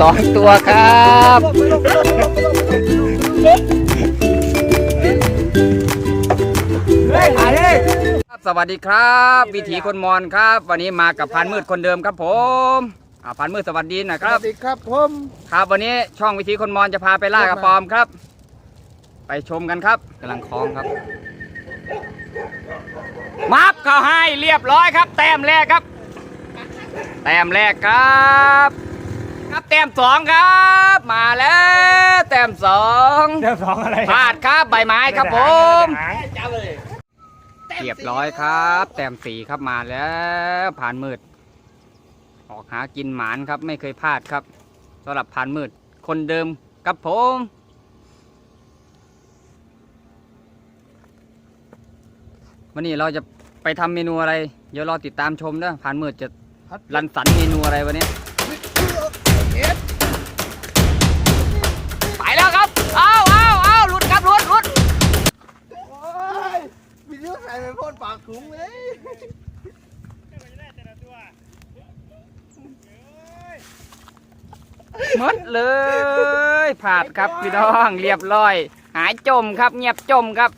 สองตัวครับครับสวัสดีครับ วิถีคนมอญครับ วันนี้มากับพันมืดคนเดิมครับผมอ่าพันมืดสวัสดีหนะคสรับวัสดีครับผมครับ วันนี้ช่องวิถีคนมอญจะพาไปล่ากระปอมครับ ไปชมกันครับกำลังคล้องครับ มับเข้าให้เรียบร้อยครับ แต้มแรกครับ แต้มแรกครับ ครับแต้มสองครับ มาแล้วแต้มสองเจ้าสองอะไรพลาดครับใบไม้ครับผมจ้าเลยเรียบร้อยครับ แต้มสีครับมาแล้วผ่านมืด ออกหากินหมานครับ ไม่เคยพลาดครับสำหรับผ่านมืด คนเดิมกับผม วันนี้เราจะไปทำเมนูอะไร เดี๋ยวรอติดตามชมนะผ่านมืดจะรันสรรค์เมนูอะไรวันนี้ ไปแล้วครับ เอาเอาเอาหลุดครับหลุดหลุดโอ้ยมีเรื่องใส่ไปพ่นปากถุงเลยหมดเลยผาดครับพี่น้องเรียบร้อย หายจมครับเงียบจมครับ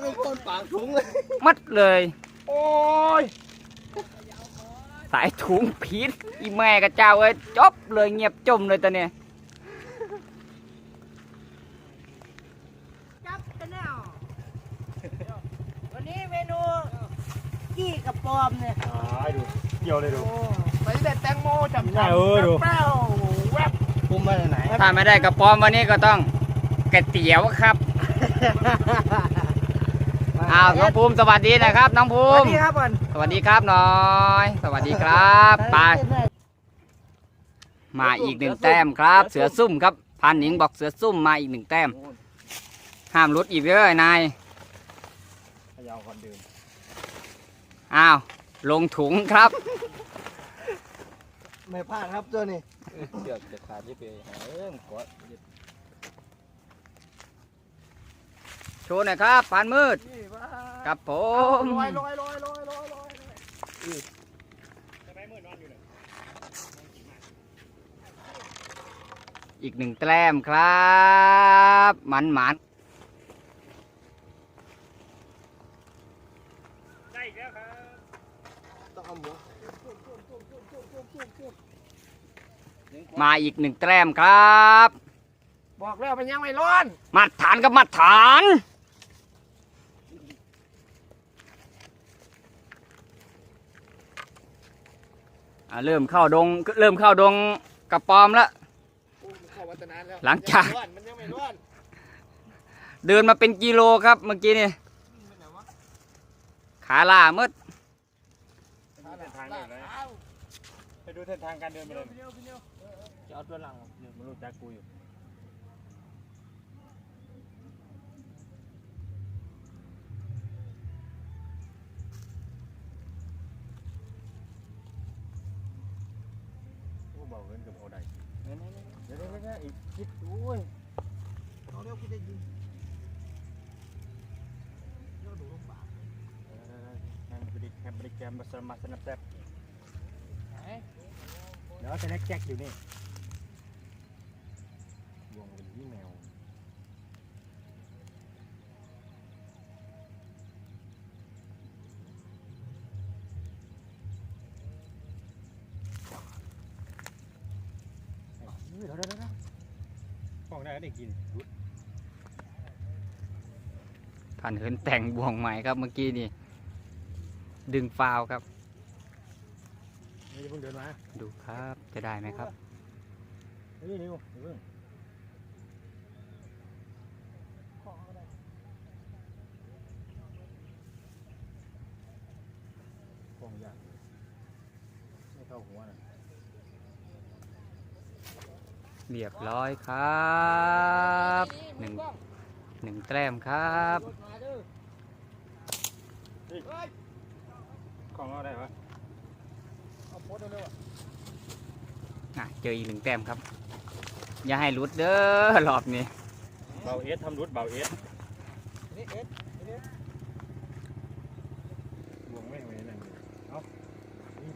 ไปพ่นปากถุงเลยหมัดเลย โอ้ย สายถุงพิษอีแม่กับเจ้าเอ้ยจบเลยเงียบจมเลยตอนเนี้ยจับกันแนววันนี้เมนูกี้กระปอมเนี่ยดูเกี่ยวเลยดูโอ้ไปแต่แตงโมจำเออดูเปรี้ยวแวบคุมมาจากไหนถ้าไม่ได้กระป๋อมวันนี้ก็ต้องก๋วยเตี๋ยวครับ อ้าวน้องภูมิสวัสดีนะครับ น้องภูสวัสมิดีครับก่อนสวัสดีครับหน้อย สวัสดีครับ ไป มาอีกหนึ่งแต้มครับ เสือซุ่มครับพันหนิงบอกเสือซุ่มมาอีกหนึ่งแต้ม ห้ามหลุดอีกเลยนายขยาวคนเดิมอ้าวลงถุงครับ ไม่พลาดครับเจ้านี่เดี๋ยวจะขาดที่ไปหาเอิ่มกด โชว์หน่อยครับปานมืดนี่ว่ากับผลม อยลอยลอยลอยลอยลอยอีกหนึ่งแต้มครับหมันหมันต้องเอาหมูมาอีกหนึ่งแต้มครับ บอกแล้วมันยังไม่ร้อนมัดฐานกับมัดฐาน อ่าเริ่มเข้าดงเริ่มเข้าดงกระปอมแล้วเข้าวัฒนานแล้วหลังจาก มันยังไม่ร้อนเดินมาเป็นกิโลครับเมื่อกี้นี่ขาล่ามืดเส้นทางเลยนะไปดูเส้นทางการเดินไปเลยจะเอาตัวหลังเนี่ยมันรู้จักกูอยู่ เบาเงินกับเอาได้เดี๋ยวเดี๋ยวเดี๋ยวอีกคิดด้วยเอาเร็วกูจะยิงเดี๋ยวดูลงปากแฮมบริแฮมบริแกมมาสมาสนับแซ่บเดี๋ยวจะแน็กแจ็คอยู่นี่วงเป็นยี่แมว เดี๋ยวเดี๋ยวเดี๋ยวฟอง ได้กินผ่านเหินแต่งบ่วงใหม่ครับเมื่อกี้นี่ ดึงฟาวครับนี่เพิ่งเดินมาดูครับจะได้ไหมครับ นี่นี่เพิ่งฟองยากไม่เข้าหัวนะ เรียบร้อยครับหนึ่งหนึ่งแต้มครับของเอาได้ปะเอาโพสเร็วๆอะอะเจออีกหนึ่งแต้มครับ อย่าให้หลุดเด้อรอบนี้เบาเอสทำรุดเบาเอสนี่เอสเอสวงไม่ไหวนั่นเอานี่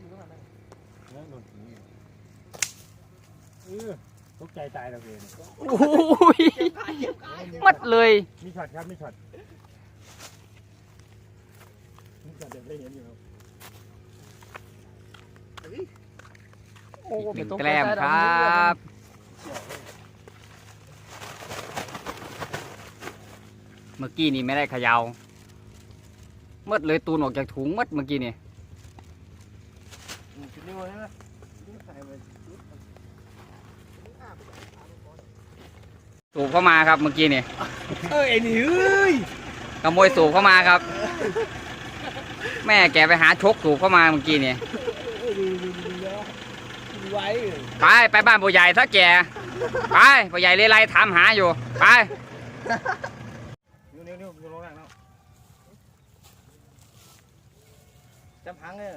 อยู่ตรงไหนนั่นโดนผี ตกใจตายแล้วเองโอ้ยมัดเลย มีช็อตครับมีช็อตมีช็อตเดี๋ยวได้เห็นอยู่ครับอีกหนึ่งแกล้มครับเมื่อกี้นี่ไม่ได้เขยา่ามัดเลยตูนออกจากถุงมัดเมื่อกี้นี่ชุดนี้วะนะใส่ไป สูบเข้ามาครับเมื่อกี้นี่เอ้ยนี่เอ้ยขโมยสูบเข้ามาครับ แม่แกไปหาชกสูบเข้ามาเมื่อกี้นี่ไว้ไปไปบ้านผู้ใหญ่ถ้าแกไปผู้ใหญ่เลไลถามหาอยู่ไปนิ้วนิ้วนิ้วนิ้วลงล่างแล้วจำพังเลย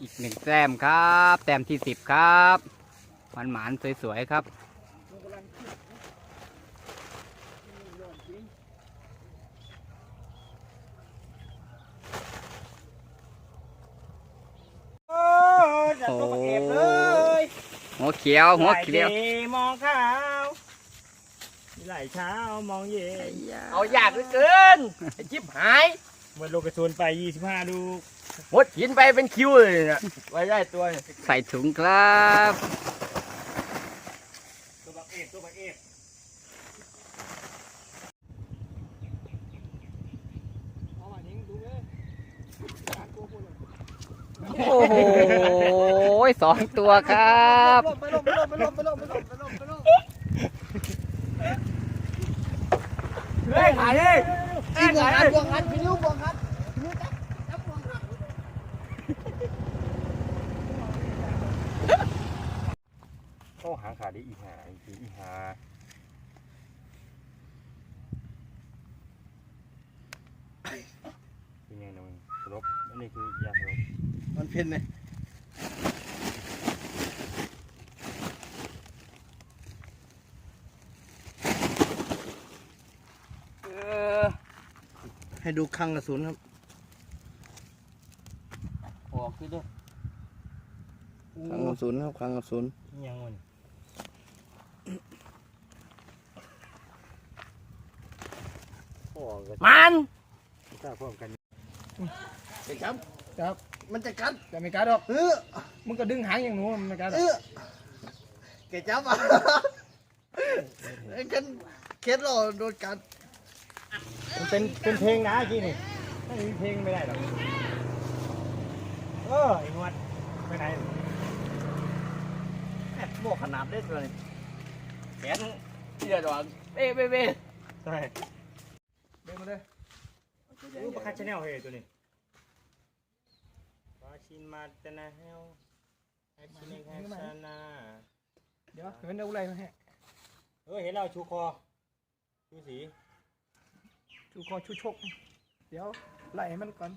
อีก หนึ่งแต้มครับ แต้มที่สิบครับหวานหมานๆสวยๆครับโอ้ยจัดตัวเก็บเลยหัวเขียวหัวเขียวไหล่ดีมองขาวไหลเช้ามองเย็นเอายากเหลือเกินไอ้จิ๊บหาย เมื่อโลกระสุนไป25ดูหมดหินไปเป็นคิวเลยเนี่ยไว้ได้ตัวเนี่ยใส่ถุงครับตัวบักเอกตัวบักเอกโอ้โหสองตัวครับไปลงไปลงไปลงไปลงไปลงไปลงไปลงเฮ้ยหายเลยอีบวง หันบวงหันพี่นิ้วบวงหันพี่นิ้วจับจับบวงหันโอ้หางขาดได้อีหาอีกอีหาเป็นไงนะมึงสลบอันนี้คือยาสลบมันเพ่นเลย ให้ดูคลังกระสุนครับออกคือด้วยคลังกระสุนครับคลังกระสุนยังมันโอ้ก็มันกล้าพร้อมกันจะจับจับ มันจะกัดจะไม่กัดหรอกเออมึงก็ดึงหางอย่างหนูมันไม่กล้าเออแกจับอะไอ้กันเคสเราโดนกัด มันเป็นเป็นเพลงนะกี้นี่ไม่มีเพลงไม่ได้หรอกเออไอ้นวดไปไหนแอบโมกขนาดได้ตัวนี้แขนเสียดอกเบ้เบ้เบ้ใช่เบ้มาเลยรูปประคัดชาแนลเฮ้ยตัวนี้วาชินมาตนาเฮลอาชินแฮชานาเดี๋ยวเห็นเอาอะไรมาให้เออเห็นเราชูคอชูสี ชูคอชูชก เดี๋ยวไล่ให้มันก่อน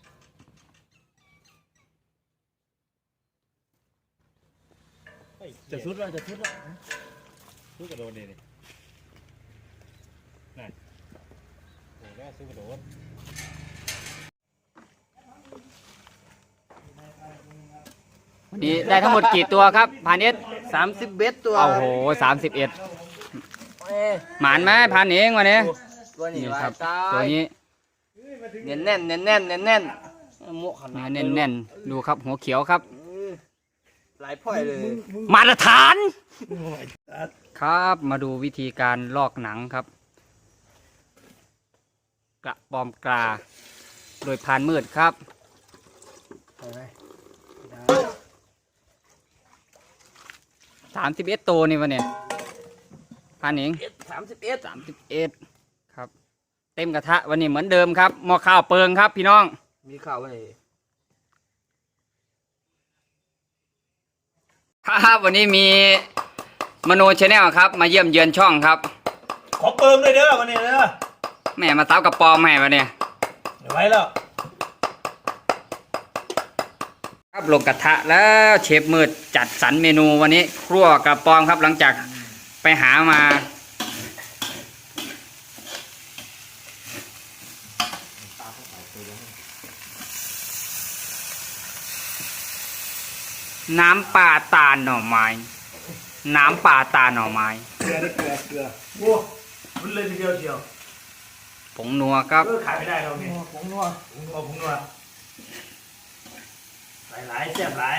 จะสุดแล้วจะสุดแล้วสุดกระโดดเลยนี่นั่นโอ้แล้วสุดกระโดดวันนี้ได้ทั้งหมดกี่ตัวครับพานิชสามสิบเบ็ดตัว โอ้โหสามสิบเอ็ดหมานไหมพานเองวันนี้ ตัวนี้นี่วาครับตาตัวยนี้เน้นแน่นเน้นแน่นเน้นแน่นโมกขนาเนื้ดอแน่นๆดูครับหัวเขียวครับ หลายพ่อยเลยมาตรฐาน ครับมาดูวิธีการลอกหนังครับ กระปอมกลา โดยพานมืดครับสามสิบเอ็ดตัวนี่วันนี้พานเองสามสิบเอ็ดสามสิบเอ็ดครับ เต็มกระทะวันนี้เหมือนเดิมครับหม้อข้าวเปิงครับ พี่น้อง มีข่าวอะไรครับวันนี้มีมโนชาแนลครับ มาเยี่ยมเยือนช่องครับ ขอเปิมเลยเด้อวันนี้เด้อแม่มาเต้ากระปอมให้มาเนี่ยเดี๋ยวไว้แล้วครับลงกระทะแล้วเชฟมืดจัดสรรเมนูวันนี้ครัวกระปอมครับหลังจากไปหามา น้ำปลาตาลหน่อไม้ น้ำปลาตาลหน่อไม้ เกลือได้เกลือเกลือโอ้มันเลยทีเดียวเชียวผงนัวครับ เออขายไม่ได้เราเนี่ยผงนัวผงนัวผงนัวหลายหลายๆแซ่บหลาย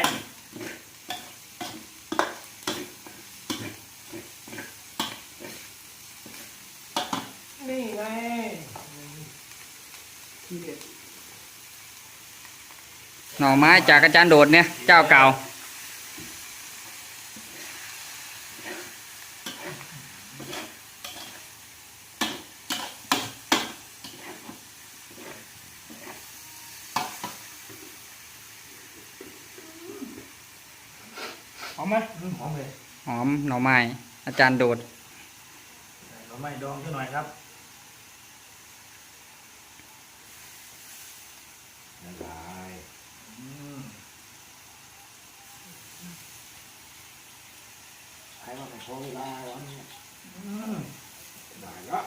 นี่ไงที่เด็ดหน่อไม้จากอาจารย์โดดเนี่ย เจ้าเก่า ไหมอืมหอมเลยหอมหน่อไม้อาจารย์โดดหน่อไม้ดองสักหน่อยครับละลายอืมใช้มาเป็นโชว์เวลาแล้วเนี่ยอืมได้แล้ว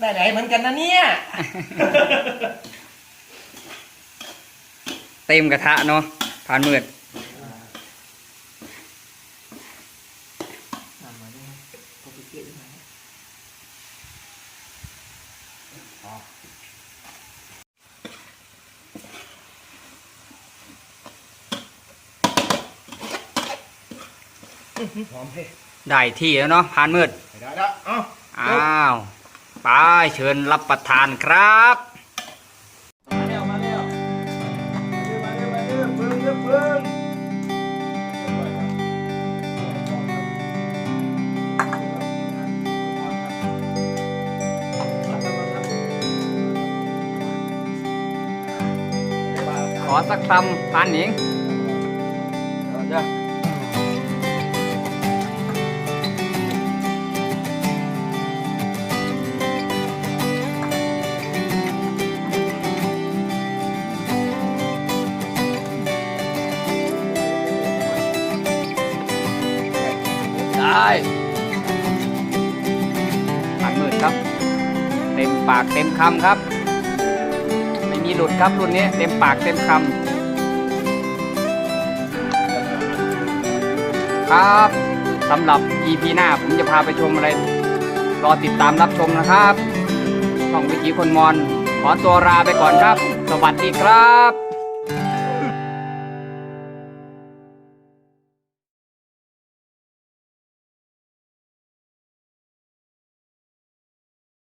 ได้ไหนเหมือนกันนะเนี่ย เต็มกระทะเนาะผ่านมืดหอมเพ่ได้ที่แล้วเนาะผ่านมืดได้แล้วเอ้าอ้าว ไปเชิญรับประทานครับมาเร็วมาเร็วมาเร็วมาเร็วมาเร็วเพิ่งเร็วเพิ่ง Dạ, ขอสักคำผ่านหนิง ปากเต็มคำครับ ไม่มีหลุดครับรุ่นนี้เต็มปากเต็มคำครับสำหรับ EP หน้าผมจะพาไปชมอะไร รอติดตามรับชมนะครับช่องวิธีคนมอนขอตัวลาไปก่อนครับ สวัสดีครับ